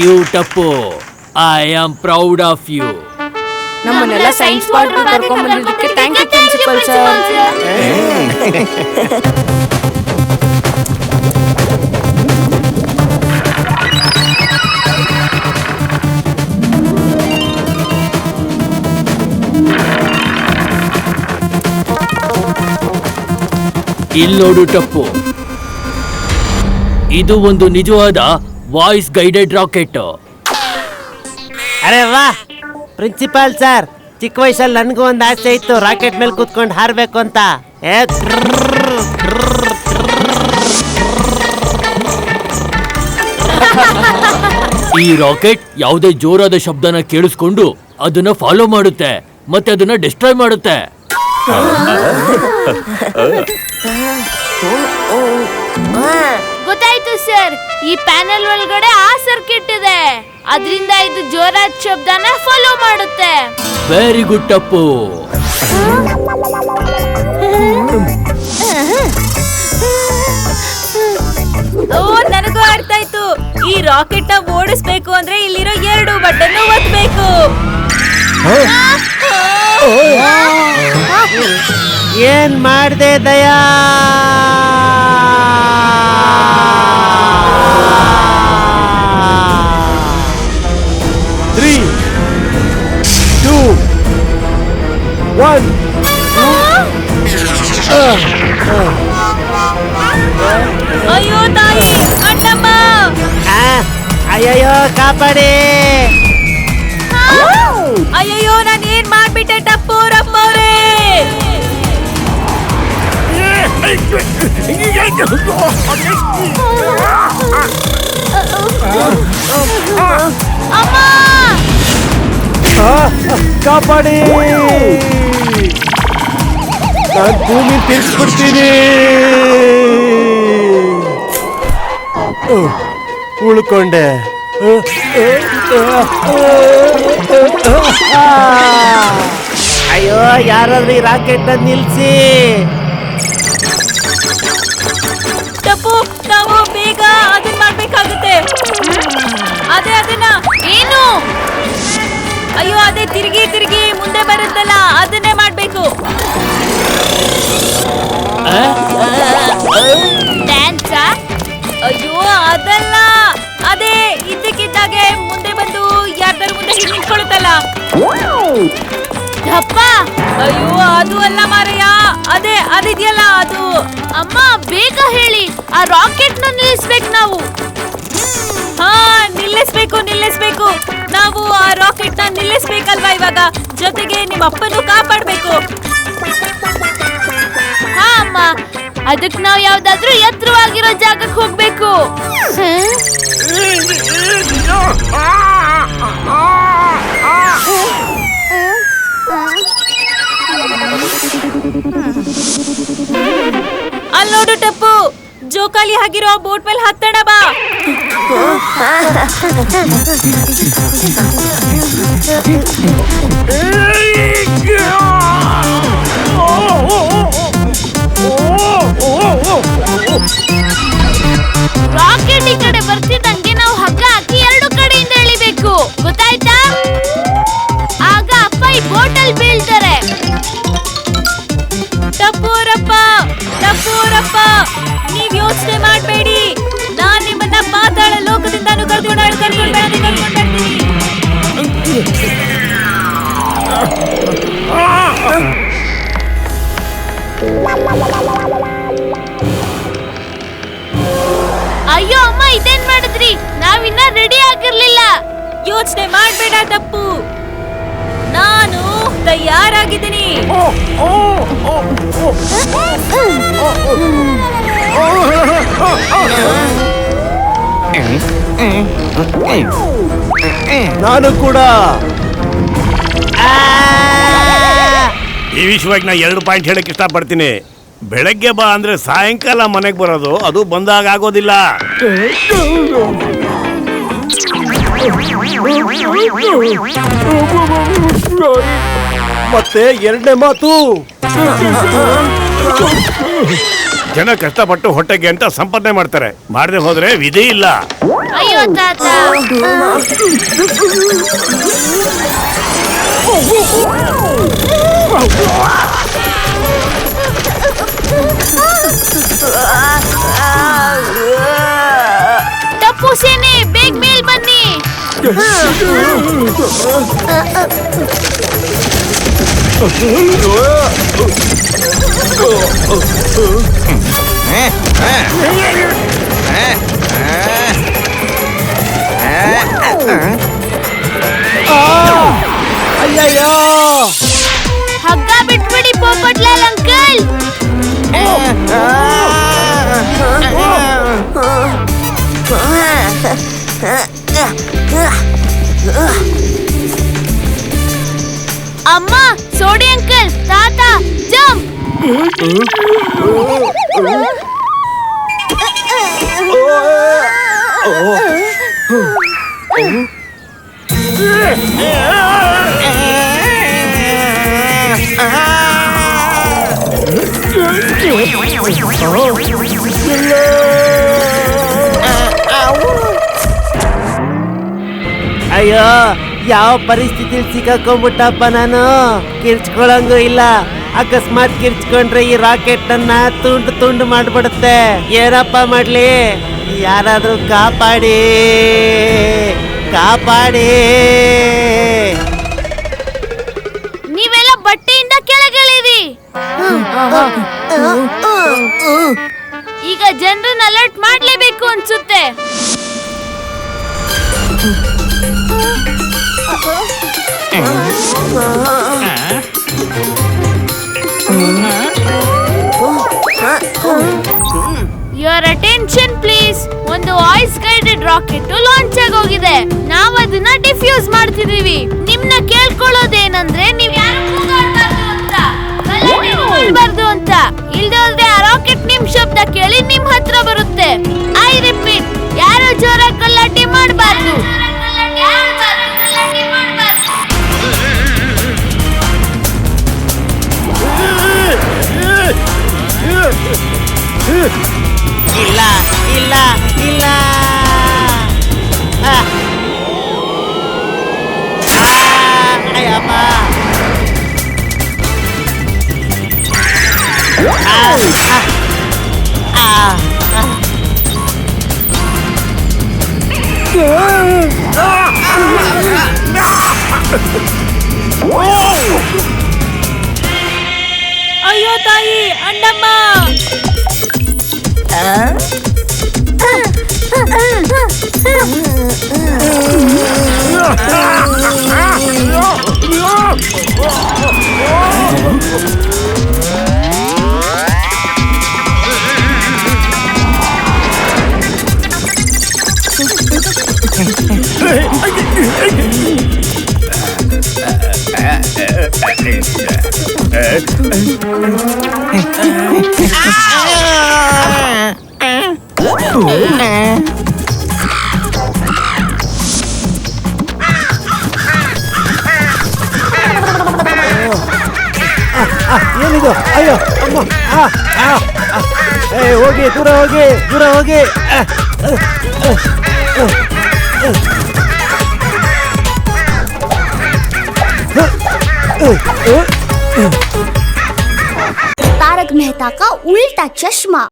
You Tipu I am proud of you ನಮ್ಮನ್ನೆಲ್ಲ science park ಕರ್ಕೊಂಡ್ ಬಂದಿದ್ದಕ್ಕೆ ಥ್ಯಾಂಕ್ ಯು ಪ್ರಿನ್ಸಿಪಲ್ ಸರ್ ಇಲ್ಲಿ ನೋಡು ಟಪ್ಪು. ಇದು ಒಂದು ನಿಜವಾದ ವಾಯ್ಸ್ ಗೈಡೆಡ್ ರಾಕೆಟ್ ಅರೆ ವಾ ಪ್ರಿನ್ಸಿಪಾಲ್ ಸರ್ ಚಿಕ್ಕ ವಯಸ್ಸಲ್ಲಿ ನನಗೂ ಒಂದು ಆಸೆ ಇತ್ತು ರಾಕೆಟ್ ಮೇಲೆ ಕೂತ್ಕೊಂಡು ಹಾರಬೇಕು ಅಂತ. ಏ. ಈ ರಾಕೆಟ್ ಯಾವುದೇ ಜೋರಾದ ಶಬ್ದನ ಕೇಳಿಸ್ಕೊಂಡು ಅದನ್ನ ಫಾಲೋ ಮಾಡುತ್ತೆ ಮತ್ತೆ ಅದನ್ನ ಡಿಸ್ಟ್ರಾಯ್ ಮಾಡುತ್ತೆ. ಗೊತ್ತಾಯ್ತು ಸರ್ ಈ ಪ್ಯಾನೆಲ್ ಒಳಗಡೆ ಆ ಸರ್ಕಿಟ್ ಇದೆ. ಅದರಿಂದ ಇದು ಜೋರಾದ ಶಬ್ದನ ಫಾಲೋ ಮಾಡುತ್ತೆ. ವೆರಿ ಗುಡ್ ಟಪ್ಪು ಓ ನನಗೂ ಅರ್ಥ ಆಯ್ತು ಈ ರಾಕೆಟ್ನ ಓಡಿಸ್ಬೇಕು ಅಂದ್ರೆ ಇಲ್ಲಿರೋ ಎರಡು ಬಟನ್ ಒತ್ತಬೇಕು ಏನ್ ಮಾಡ್ದೆ ದಯಾ? ಒನ್ ಅಯ್ಯೋ ತಾಯಿ ಅಣ್ಣಮ್ಮ. ಆ, ಅಯ್ಯಯ್ಯೋ ಕಾಪಾಡಿ. ಅಯ್ಯಯ್ಯೋ ನಾನು ಏನ್ ಮಾಡ್ಬಿಟ್ಟೆ ಟಪ್ಪು ರಪ್ಪವ್ರೆ? ಅಮ್ಮ! ಕಾಪಾಡಿ ನಾನು ಭೂಮಿ ತಿರ್ಸ್ಬಿಡ್ತೀನಿ ಉಳ್ಕೊಂಡೆ. ಅಯ್ಯೋ ಯಾರಾದ್ರೂ ಈ ರಾಕೆಟ್ ನಿಲ್ಸಿ ನಾವು ಬೇಗ ಅದನ್ನ ಮಾಡ್ಬೇಕಾಗುತ್ತೆ ಅದೇ ಅದನ್ನ ಅಯ್ಯೋ ಅದೇ ತಿರುಗಿ ತಿರುಗಿ ಮುಂದೆ ಬರುತ್ತಲ್ಲ ಅದನ್ನೇ ಮಾಡ್ಬೇಕು. ಡ್ಯಾನ್ಸಾ ಅಯ್ಯೋ ಅದಲ್ಲ. ಅದೇ ಇದ್ದಕ್ಕಿದ್ದಾಗೆ ಮುಂದೆ ಬಂದು ಯಾರ್ದಾರು ಮುಂದೆ ಹಿಂಗ್ ನಿಂತ್ಕೊಳ್ಳುತ್ತಲ್ಲ. ದಪ್ಪ. ಅಯ್ಯೋ ಅದು ಅಲ್ಲ ಮಾರಯ್ಯ. ಅದೇ ಅದಿದೆಯಲ್ಲ ಅದು. ಅಮ್ಮ ಬೇಗ ಹೇಳಿ. ಆ ರಾಕೆಟ್ನ ನಿಲ್ಲಿಸ್ಬೇಕು ನಾವು. ಹಾ ನಿಲ್ಲಿಸ್ಬೇಕು ನಿಲ್ಲಿಸ್ಬೇಕು. ನಾವು ಆ ರಾಕೆಟ್ನ ನಿಲ್ಲಿಸ್ಬೇಕಲ್ವಾ ಇವಾಗ? ಜೊತೆಗೆ ನಿಮ್ಮ ಅಪ್ಪನೂ ಕಾಪಾಡ್ಬೇಕು. ಹಾ ಅಮ್ಮ. ಅದಕ್ ನಾವ್ ಯಾವ್ದಾದ್ರೂ ಎತ್ತರವಾಗಿರೋ ಜಾಗಕ್ಕೆ ಹೋಗ್ಬೇಕು. ಅಲ್ಲಿ ನೋಡು ಟಪ್ಪು. ಜೋಕಾಲಿ ಆಗಿರೋ ಬೋಟ್ ಮೇಲೆ ಹತ್ತಣ ಬಾ. ರಾಕೆಟ್ ಈ ಕಡೆ ಬರ್ತಿದ್ದಂಗೆ ನಾವು ಅಯ್ಯೋ ಅಮ್ಮ ಇದೇನ್ ಮಾಡಿದ್ರಿ? ನಾವಿನ್ನ ರೆಡಿ ಆಗಿರ್ಲಿಲ್ಲ. ಯೋಚನೆ ಮಾಡ್ಬೇಡ ತಪ್ಪು. ನಾನು ತಯಾರಾಗಿದ್ದೀನಿ. ನಾನು ಕೂಡ. ಈ ವಿಷಯವಾಗಿ ನಾನು ಎರಡು ಪಾಯಿಂಟ್ ಹೇಳಕ್ಕೆ ಇಷ್ಟಪಡ್ತೀನಿ. ಬೆಳಗ್ಗೆ ಬಾ ಅಂದ್ರೆ ಸಾಯಂಕಾಲ ಮನೆಗೆ ಬರೋದು ಅದು ಬಂದಾಗ ಆಗೋದಿಲ್ಲ. ಮತ್ತೆ ಎರಡನೇ ಮಾತು. ಜನ ಕಷ್ಟಪಟ್ಟು ಹೊಟ್ಟೆಗೆ ಅಂತ ಸಂಪಾದನೆ ಮಾಡ್ತಾರೆ. ಮಾಡದೆ ಹೋದ್ರೆ ವಿಧಿ ಇಲ್ಲ. ಅಯ್ಯೋ ತಾತ. ತಪ್ಪು ಸೇನೆ ಬೇಗ ಮೇಲ್ ಬನ್ನಿ ಅಯ್ಯಯ್ಯೋ ಹಗ್ಗ ಸೋಡಿ ಅಂಕಲ್ ತಾತ ಜಂಪ್ ಅಯ್ಯೋ ಯಾವ ಪರಿಸ್ಥಿತಿಲಿ ಸಿಕ್ಕಾಕೊಂಡ್ಬಿಟ್ಟಪ್ಪ ನಾನು? ಕಿರ್ಚ್ಕೊಳಂಗೂ ಇಲ್ಲ. ಅಕಸ್ಮಾತ್ ಕಿರ್ಚ್ಕೊಂಡ್ರೆ ಈ ರಾಕೆಟ್ ಅನ್ನ ತುಂಡು ತುಂಡು ಮಾಡ್ಬಿಡುತ್ತೆ. ಏನಪ್ಪ ಮಾಡ್ಲಿ? ಯಾರಾದ್ರೂ ಕಾಪಾಡಿ. ಕಾಪಾಡಿ. ಯುವರ್ ಅಟೆನ್ಷನ್ ಪ್ಲೀಸ್ ಒಂದು ವಾಯ್ಸ್ ಗೈಡೆಡ್ ರಾಕೆಟ್ ಲಾಂಚ್ ಹೋಗಿದೆ. ನಾವು ಅದನ್ನ ಡಿಫ್ಯೂಸ್ ಮಾಡ್ತಿದೀವಿ. ನಿಮ್ನ ಕೇಳ್ಕೊಳ್ಳೋದೇನಂದ್ರೆ ನೀವ್ ಯಾರು ಅಂತ. ಗಲಾಟೆ ಮಾಡ್ಬಾರ್ದು ಅಂತ. ಇಲ್ದೇ ಹೋದ್ರೆ ಆ ರಾಕೆಟ್ ನಿಮ್ ಶಬ್ದ ಕೇಳಿ ನಿಮ್ ಹತ್ರ ಬರುತ್ತೆ. ಐ ರಿಪೀಟ್ ಯಾರು ಜೋರಾಗಿ ಗಲಾಟೆ ಮಾಡಬಾರ್ದು? ಇಲ್ಲ ಇಲ್ಲ ಇಲ್ಲ ಆ. ಆ, ಅಯ್ಯಪ್ಪ. ಆ, ಆ, ಆ, ಆ. ಅಯ್ಯೋ ತಾಯಿ Ah! ಏನಿದು ಅಯ್ಯೋ ಅಮ್ಮ ಆ, ಆ, ಆ. ಏ ಹೋಗಿ ದೂರ ಹೋಗಿ ದೂರ ಹೋಗಿ ಆ, तारक मेहता का उल्टा चश्मा